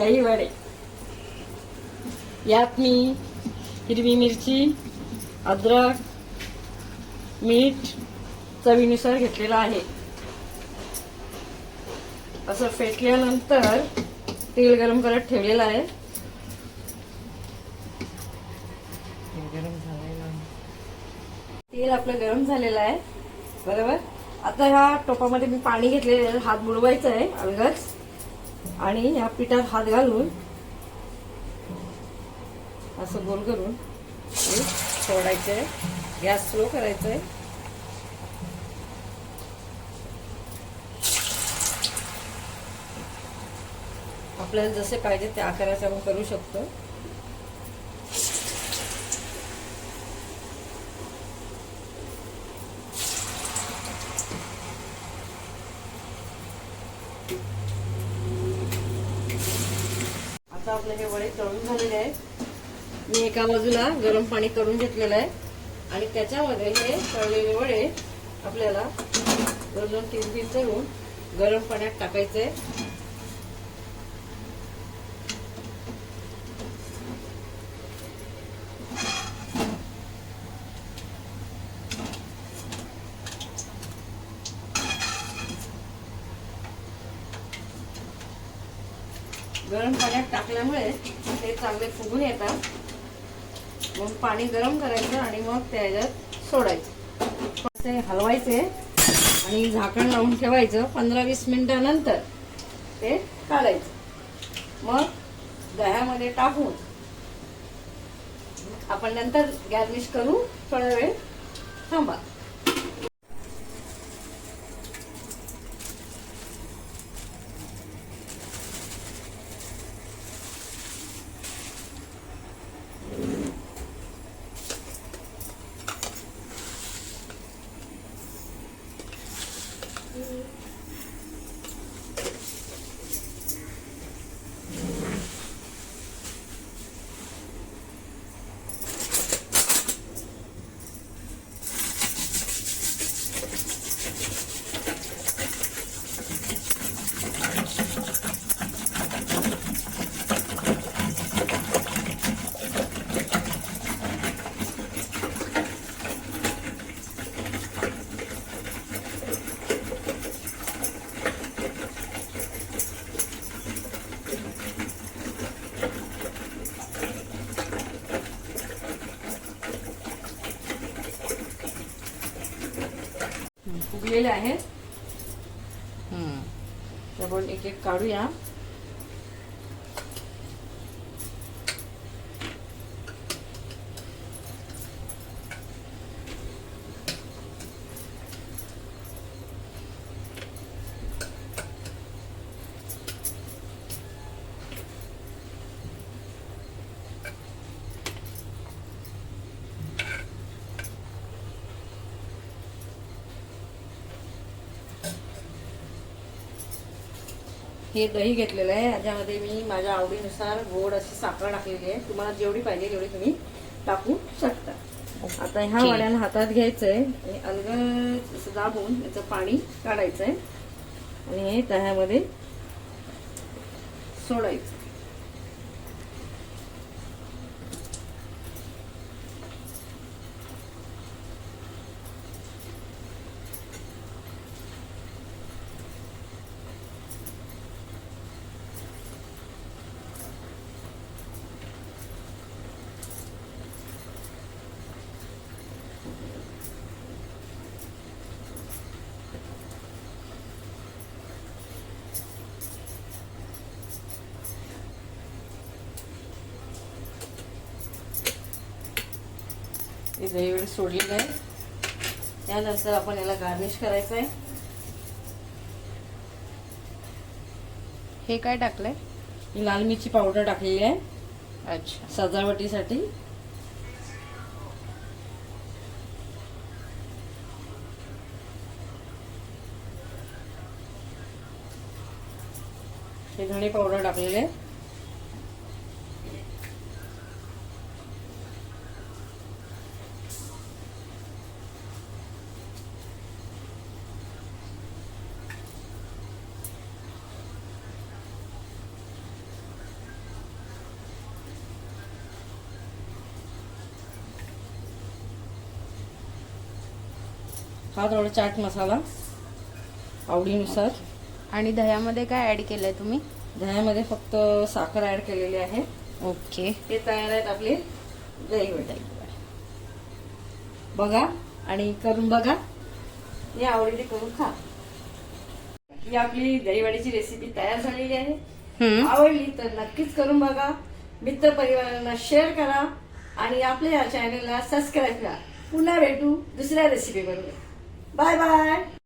दही वडे यात मी हिरवी मिरची अद्रक मीठ चवीनुसार घेतलेलं आहे. असं फेटल्यानंतर तेल गरम करत ठेवलेलं आहे. तेल आपलं गरम झालेलं आहे. बरोबर? आता ह्या टोपामध्ये मी पाणी घेतलेलं आहे. हात बुडवायचा आहे अलगच. आणि ह्या पिठात हात घालून असं गोल करून सोडायचं आहे गॅस स्लो करायचा आहे आपल्याला जसे पाहिजे त्या आकाराचे आपण करू शकतो. आता आपले हे वडे तळून झालेले आहेत. मी एका बाजूला गरम पाणी करून घेतलेलं आहे. आणि त्याच्यामध्ये हे तळलेले वडे आपल्याला दोन दोन तीन तीन तळून गरम पाण्यात टाकायचे. गरम पाण्यात टाकल्यामुळे ते चांगले फुगून येतात. मग पाणी गरम करायचं आणि मग त्याच्यात सोडायचं. असे हलवायचे आणि झाकण लावून ठेवायचं पंधरा वीस मिनिटानंतर ते काढायचं. मग दह्यामध्ये टाकून आपण नंतर गॅर्निश करू थोडा वेळ थांबा. you. फुगलेले आहेत. आपण एक एक काढूया. हे दही घेतलेलं आहे. याच्यामध्ये मी माझ्या आवडीनुसार गोड अशी साखर टाकलेली आहे. तुम्हाला जेवढी पाहिजे तेवढी तुम्ही टाकू शकता. आता ह्या. वड्याला हातात घ्यायचंय. आणि अलगद दाबून याचं पाणी काढायचंय. आणि हे दह्यामध्ये सोडायचं. दही वेळ सोडलेलं आहे. त्यानंतर आपण याला गार्निश करायचं आहे. हे काय टाकलंय? लाल मिरची पावडर टाकलेली आहे. अच्छा. सजावटीसाठी. हे धणे पावडर टाकलेले आहे. हा थोडा चाट मसाला आवडीनुसार. आणि दह्यामध्ये काय ऍड केलंय तुम्ही? दह्यामध्ये फक्त साखर ऍड केलेली आहे. ओके. हे तयार आहेत आपले दही वडे. बघा आणि करून बघा. हे आवडीने करून खा. ही आपली दहीवडीची रेसिपी तयार झालेली आहे. आवडली तर नक्कीच करून बघा. मित्र परिवारांना शेअर करा आणि आपल्या या चॅनलला सबस्क्राईब करा. पुन्हा भेटू दुसऱ्या रेसिपी बरोबर. 拜拜。